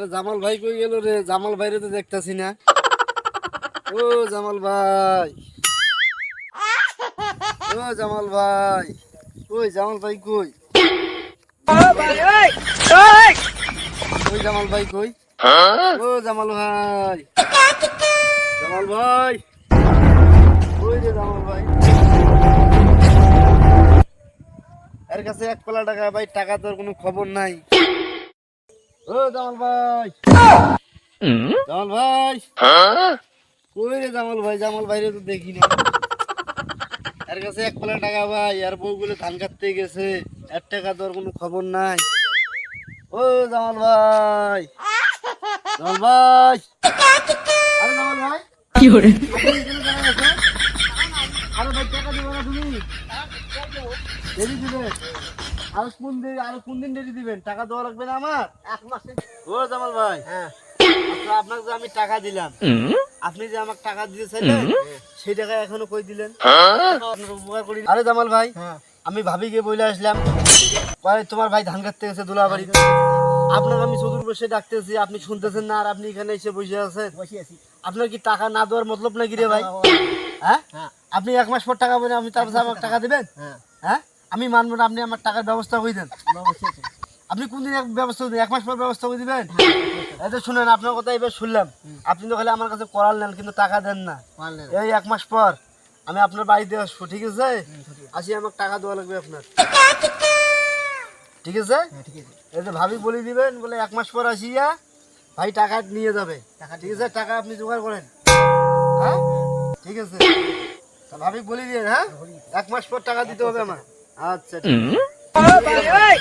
আরে জামাল ভাই কই গেল রে? জামাল ভাইরে তো দেখতাছি না। ও জামাল ভাই। ও জামাল ভাই। কই জামাল ভাই কই? কই জামাল ভাই কই? ও জামাল ভাই। জামাল ভাই। কই রে জামাল ভাই। এর কাছে এক পালা টাকা ভাই টাকা তোর কোনো খবর নাই। ও জামাল ভাই। জামাল ভাই। কই রে জামাল ভাই? জামাল ভাইরে তো দেখি না এর কাছে এক পালা টাকা ভাই আর বউগুলো ধান কাটতে গেছে। এক টাকা তোর কোনো খবর নাই। ও জামাল ভাই। জামাল ভাই। আরে জামাল ভাই। কি আছেন? আরে ভাই টাকা দিবে না তুমি। দেরি দিবে আর কোন দিন আর কোন দিন দেরি দিবেন? টাকা দেওয়া লাগবে না আমার? এক মাসে। ও জামাল ভাই। হ্যাঁ। আচ্ছা আপনাকে যে আমি টাকা দিলাম আপনি যে আমাকে টাকা দিতে সেই টাকা এখনও কই দিলেন? আপনার উপকার করি। আরে জামাল ভাই আমি ভাবিকে বলে আসলাম। তোমার ভাই ধান কাটতে গেছে দুলাবাড়ি। আপনাকে আমি চতুর বসে ডাকতেছি আপনি শুনতেছেন না আর আপনি এখানে এসে বসে আছেন। আপনার কি টাকা না দেওয়ার মতলব নাকি রে ভাই? হ্যাঁ। আপনি এক মাস পর টাকা বলে আপনি তারপর আমাকে টাকা দেবেন? হ্যাঁ? আমি মানবো না আপনি আমার টাকার ব্যবস্থা করে দেন। আপনি কোন দিন ব্যবস্থা করে এক মাস পর ব্যবস্থা করে দিবেন? এই তো শুনেন আপনার কথা এবার শুনলাম। আপনি তো খালি আমার কাছে করাল নেন কিন্তু টাকা দেন না। এই এক মাস পর আমি আপনার বাড়িতে আসব ঠিক আছে? আসি আমাকে টাকা দেওয়া লাগবে আপনার। ঠিক আছে? এই যে ভাবি বলে দিবেন বলে এক মাস পর আসিয়া ভাই টাকা নিয়ে যাবে। ঠিক আছে? টাকা আপনি জোগাড় করেন। হ্যাঁ? ঠিক আছে। তা ভাবি বলে দিয়ে হ্যাঁ? এক মাস পর টাকা দিতে হবে আমার। আচ্ছা ঠিক আছে।